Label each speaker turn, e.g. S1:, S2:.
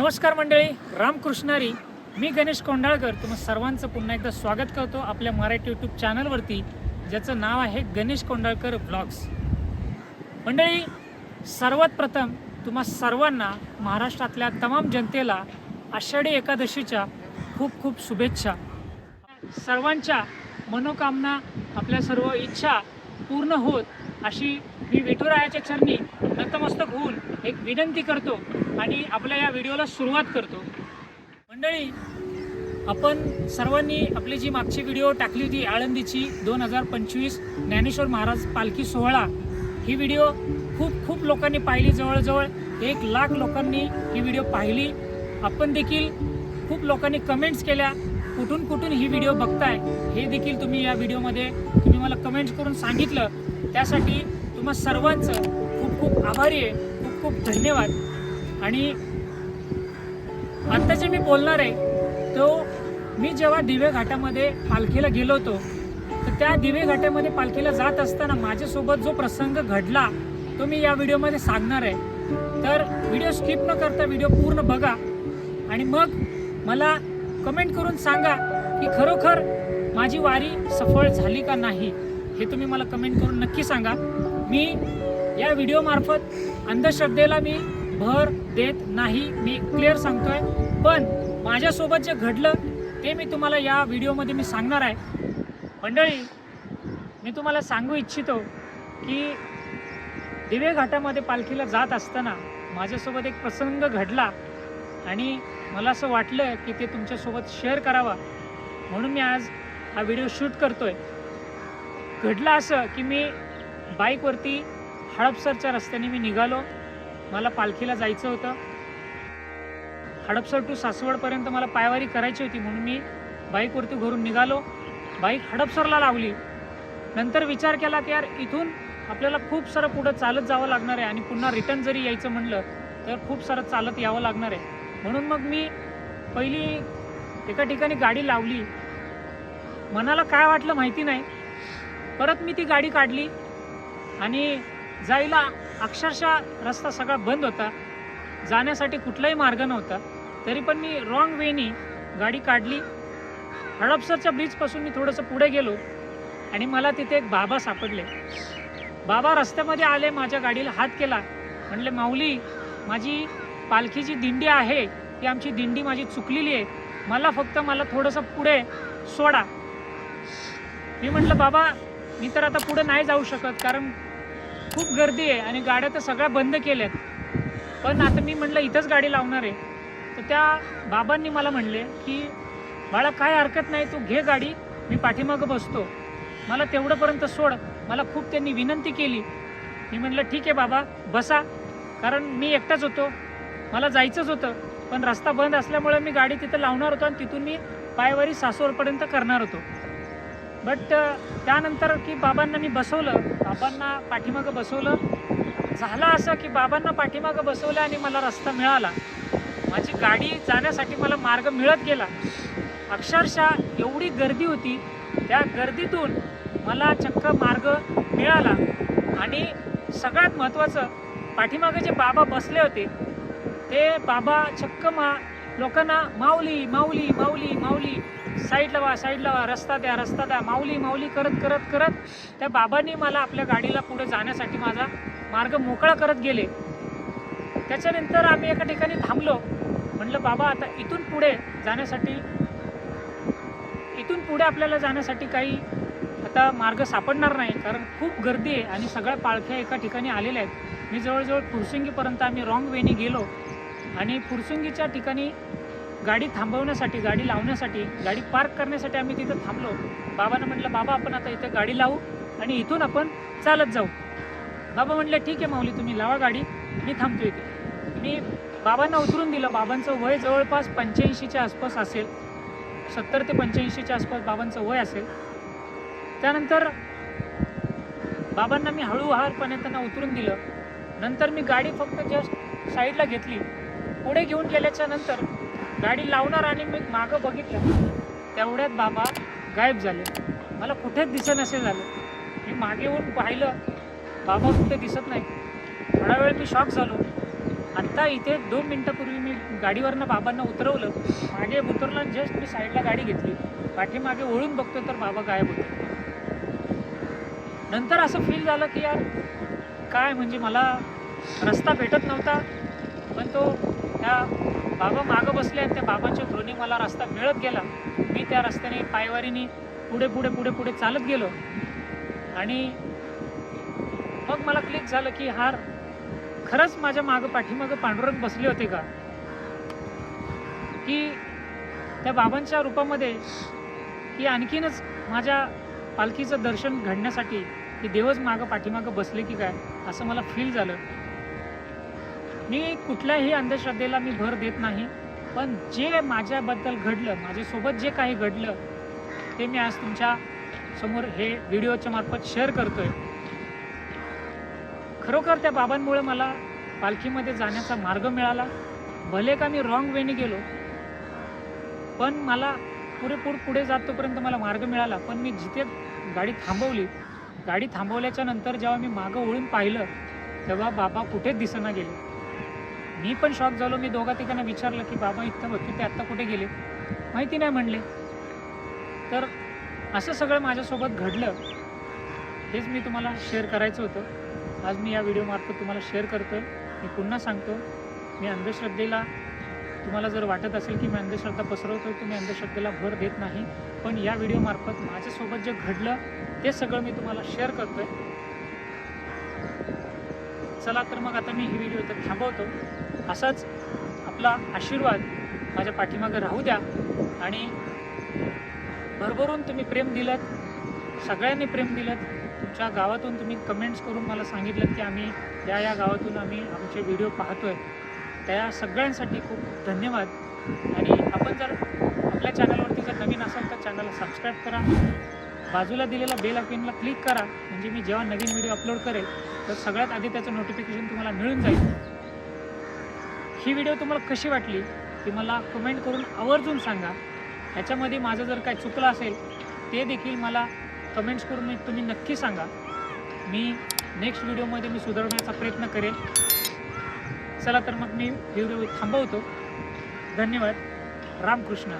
S1: नमस्कार मंडळी रामकृष्णारी. मी गणेश कोंडाळकर तुम्हा सर्वांचं पुन्हा एकदा स्वागत करतो आपल्या मराठी यूट्यूब चॅनलवरती ज्याचं नाव आहे गणेश कोंडाळकर ब्लॉग्स मंडळी सर्वात प्रथम तुम्हा सर्वांना महाराष्ट्रातल्या तमाम जनतेला आषाढी एकादशीच्या खूप खूप शुभेच्छा. सर्वांच्या मनोकामना आपल्या सर्व इच्छा पूर्ण होत अशी मी विठुरायाच्या चरणी नतमस्तक होऊन एक विनंती करतो आणि आपल्या या व्हिडिओला सुरुवात करतो. मंडळी आपण सर्वांनी आपली जी मागची व्हिडिओ टाकली होती आळंदीची दोन हजार पंचवीस ज्ञानेश्वर महाराज पालखी सोहळा ही व्हिडिओ खूप खूप लोकांनी पाहिली. जवळजवळ एक लाख लोकांनी ही व्हिडिओ पाहिली. आपण देखील खूप लोकांनी कमेंट्स केल्या कुठून कुठून ही व्हिडिओ बघताय हे देखील तुम्ही या व्हिडिओमध्ये तुम्ही मला कमेंट्स करून सांगितलं. त्यासाठी तुम्हा सर्वांचं खूप खूप आभारी आहे. खूप खूप धन्यवाद. आणि आत्ता जे मी बोलणार आहे तो मी जेव्हा दिवे घाटामध्ये पालखीला गेलो होतो तर त्या दिवे घाटामध्ये पालखीला जात असताना माझ्यासोबत जो प्रसंग घडला तो मी या व्हिडिओमध्ये सांगणार आहे. तर व्हिडिओ स्किप न करता व्हिडिओ पूर्ण बघा आणि मग मला कमेंट करून सांगा की खरोखर माझी वारी सफळ झाली का नाही. हे तुम्ही मला कमेंट करून नक्की सांगा. मी या व्हिडिओमार्फत अंधश्रद्धेला मी भर देत नाही मी क्लिअर सांगतोय. पण माझ्यासोबत जे घडलं ते मी तुम्हाला या व्हिडिओमध्ये मी सांगणार आहे. मंडळी मी तुम्हाला सांगू इच्छितो की दिवे घाटामध्ये पालखीला जात असताना माझ्यासोबत एक प्रसंग घडला आणि मला असं वाटलं की ते तुमच्यासोबत शेअर करावा. म्हणून मी आज हा व्हिडिओ शूट करतो आहे घडलं असं की मी बाईकवरती हडपसरच्या रस्त्याने मी निघालो. मला पालखीला जायचं होतं. हडपसर टू सासवडपर्यंत मला पायवारी करायची होती म्हणून मी बाईकवरती घरून निघालो. बाईक हडपसरला लावली. नंतर विचार केला की यार इथून आपल्याला खूप सारं पुढं चालत जावं लागणार आहे आणि पुन्हा रिटर्न जरी यायचं म्हणलं तर खूप सारं चालत यावं लागणार आहे. म्हणून मग मी पहिली एका ठिकाणी गाडी लावली. मनाला काय वाटलं माहिती नाही. परत मी ती गाडी काढली आणि जायला अक्षरशः रस्ता सगळा बंद होता. जाण्यासाठी कुठलाही मार्ग नव्हता. तरी पण मी रॉंग वेनी गाडी काढली. हडपसरच्या ब्रिजपासून मी थोडंसं पुढे गेलो आणि मला तिथे एक बाबा सापडले. बाबा रस्त्यामध्ये आले माझ्या गाडीला हात केला. म्हणले माऊली माझी पालखीची दिंडी आहे. ती आमची दिंडी माझी चुकलेली आहे. मला फक्त मला थोडंसं पुढे सोडा. मी म्हटलं बाबा मी तर आता पुढे नाही जाऊ शकत कारण खूप गर्दी आहे आणि गाड्या तर सगळ्या बंद केल्यात. पण आता मी म्हटलं इथंच गाडी लावणार आहे. तर त्या बाबांनी मला म्हणले की बाळा काय हरकत नाही तू घे गाडी मी पाठीमागं बसतो. मला तेवढंपर्यंत सोड. मला खूप त्यांनी विनंती केली. मी म्हटलं ठीक आहे बाबा बसा. कारण मी एकटाच होतो. मला जायचंच होतं. पण रस्ता बंद असल्यामुळे मी गाडी तिथं लावणार होतो आणि तिथून मी पायवारी सासवरपर्यंत करणार होतो. बट uh, त्यानंतर की बाबांना मी बसवलं बाबांना पाठीमागं बसवलं. झालं असं की बाबांना पाठीमागं बसवलं आणि मला रस्ता मिळाला. माझी गाडी जाण्यासाठी मला मार्ग मिळत गेला. अक्षरशः एवढी गर्दी होती त्या गर्दीतून मला चक्क मार्ग मिळाला. आणि सगळ्यात महत्त्वाचं पाठीमागे जे बाबा बसले होते ते बाबा चक्क मा लोकांना माऊली माऊली माऊली माऊली साईडला वा साईडला वा रस्ता द्या रस्ता द्या. माऊली माऊली करत करत करत त्या बाबांनी मला आपल्या गाडीला पुढे जाण्यासाठी माझा मार्ग मोकळा करत गेले. त्याच्यानंतर आम्ही एका ठिकाणी थांबलो. म्हटलं बाबा आता इथून पुढे जाण्यासाठी इथून पुढे आपल्याला जाण्यासाठी काही आता मार्ग सापडणार नाही कारण खूप गर्दी आहे आणि सगळ्या पालख्या एका ठिकाणी आलेल्या आहेत. मी जवळजवळ फुरसुंगीपर्यंत आम्ही रॉंग वेने गेलो आणि फुरसुंगीच्या ठिकाणी गाडी थांबवण्यासाठी गाडी लावण्यासाठी गाडी पार्क करण्यासाठी आम्ही तिथं थांबलो. बाबानं म्हटलं बाबा आपण आता इथं गाडी लावू आणि इथून आपण चालत जाऊ. बाबा म्हटलं ठीक आहे माऊली तुम्ही लावा गाडी मी थांबतो इथे. मी बाबांना उतरून दिलं. बाबांचं वय जवळपास पंच्याऐंशीच्या आसपास असेल. सत्तर ते पंच्याऐंशीच्या आसपास बाबांचं वय असेल. त्यानंतर बाबांना मी हळूवारपणे त्यांना उतरून दिलं. नंतर मी गाडी फक्त जस्ट साईडला घेतली. पुढे घेऊन गेल्याच्यानंतर गाडी लावणार आणि मी मागं बघितलं तेवढ्यात बाबा गायब झाले. मला कुठेच दिसत नसे झालं. मी मागे येऊन पाहिलं बाबा कुठे दिसत नाही. थोडा वेळ मी शॉक झालो. आत्ता इथे दोन मिनटापूर्वी मी गाडीवरनं बाबांना उतरवलं. मागे उतरला जस्ट मी साईडला गाडी घेतली. पाठीमागे ओळून बघतो तर बाबा गायब होते. नंतर असं फील झालं की यार काय म्हणजे मला रस्ता भेटत नव्हता. पण तो त्या बाबा मागं बसले आणि त्या बाबांच्या थ्रोनी मला रस्ता मिळत गेला. मी त्या रस्त्याने पायवारीने पुढे पुढे पुढे पुढे चालत गेलो. आणि मग मला क्लिक झालं की हार खरंच माझ्या मागं पाठीमागं पांडुरंग बसले होते का? की त्या बाबांच्या रूपामध्ये की आणखीनच माझ्या पालखीचं दर्शन घडण्यासाठी की देवच मागं पाठीमागं बसले की काय असं मला फील झालं. मी कुठल्याही अंधश्रद्धेला मी भर देत नाही पण जे माझ्याबद्दल घडलं माझ्यासोबत जे काही घडलं ते मी आज तुमच्यासमोर हे व्हिडिओच्या मार्फत शेअर करतोय. खरोखर त्या बाबांमुळे मला पालखीमध्ये जाण्याचा मार्ग मिळाला. भले का मी रॉंग वेने गेलो पण मला पुरेपूर पुढे जातोपर्यंत मला मार्ग मिळाला. पण मी जिथे गाडी थांबवली गाडी थांबवल्याच्या नंतर जेव्हा मी मागं ओळून पाहिलं तेव्हा बाबा कुठेच दिसेना गेले. मी पण शॉक झालो. मी दोघा तिघांना विचारलं की बाबा इथं होते ते आत्ता कुठे गेले? माहिती नाही म्हणले. तर असं सगळं माझ्यासोबत घडलं. हेच मी तुम्हाला शेअर करायचं होतं. आज मी या व्हिडिओमार्फत तुम्हाला शेअर करतो मी पुन्हा सांगतो मी अंधश्रद्धेला तुम्हाला जर वाटत असेल की मी अंधश्रद्धा पसरवतो तुम्ही अंधश्रद्धेला भर देत नाही. पण या व्हिडिओमार्फत माझ्यासोबत जे घडलं ते सगळं मी तुम्हाला शेअर करतोय. चला तर मग आता मी ही व्हिडिओ इथं थांबवतो. असाच आपला आशीर्वाद माझ्या पाठीमागं राहू द्या. आणि भरभरून तुम्ही प्रेम दिलं सगळ्यांनी प्रेम दिलं तुमच्या गावातून तुम्ही कमेंट्स करून मला सांगितलं की आम्ही या या गावातून आम्ही आमचे व्हिडिओ पाहतोय. त्या सगळ्यांसाठी खूप धन्यवाद. आणि आपण जर आपल्या चॅनलवरती जर नवीन असाल तर चॅनलला सबस्क्राईब करा. बाजूला दिलेला बेल आयकॉनला क्लिक करा. म्हणजे मी जेव्हा नवीन व्हिडिओ अपलोड करेल तर सगळ्यात आधी त्याचं नोटिफिकेशन तुम्हाला मिळून जाईल. ही व्हिडिओ तुम्हाला कशी वाटली ती मला कमेंट करून आवर्जून सांगा. ह्याच्यामध्ये माझं जर काय चुकलं असेल ते देखील मला कमेंट्स करून तुम्ही नक्की सांगा. मी नेक्स्ट व्हिडिओमध्ये मी सुधारण्याचा प्रयत्न करेल चला तर मग मी व्हिडिओ थांबवतो. धन्यवाद. रामकृष्ण.